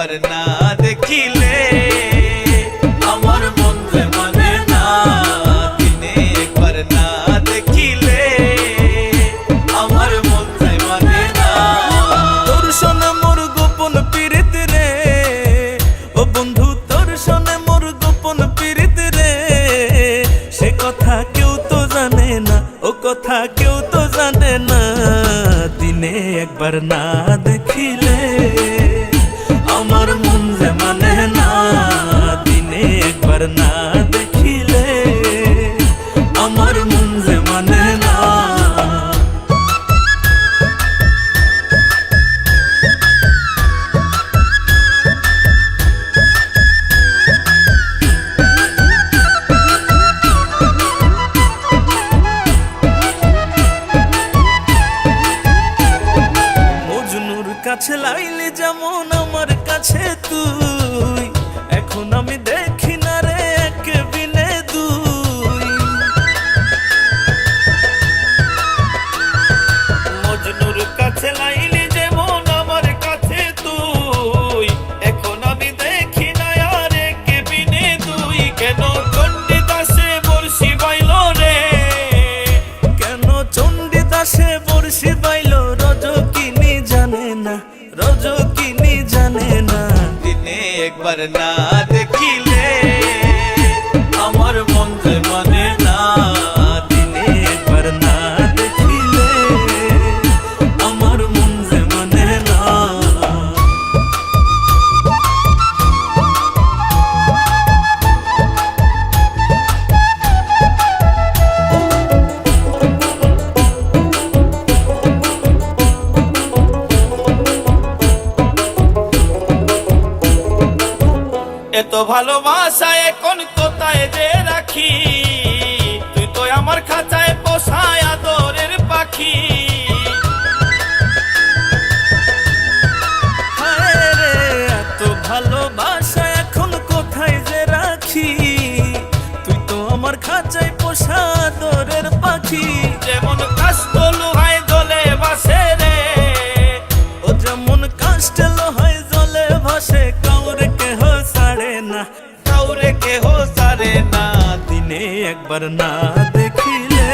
আবার না দেখিলে আমার মনে মানে না। দিনে একবার না দেখিলে আমার মনে মানে না। তোর শোনে মোর গোপন পীরিত রে। ও বন্ধু, তোর শোনে মোর গোপন পীরিত রে। সে কথা কেউ তো জানে না, ও কথা কেউ তো জানে না। দিনে একবার না দেখিলে আমার মন যে মানে না দিনে একবার না দেখিলে আমার মন যে মানে না কাছে লাইলে যেমন আমার কাছে তুই এখন আমি দেখি রজকিনী জানে না। দিনে একবার না দেখিলে আমার মন মনে না এত ভালোবাসা এখন কোথায় যে রাখি? তুই তো আমার খাঁচায় পোষায় আদরের পাখি। এত ভালোবাসা এখন কোথায় যে রাখি? তুই তো আমার খাঁচায় পোষা আদরের পাখি। যেমন কাস্ত কাউরে কেহ সারে না দিনে একবার না দেখিলে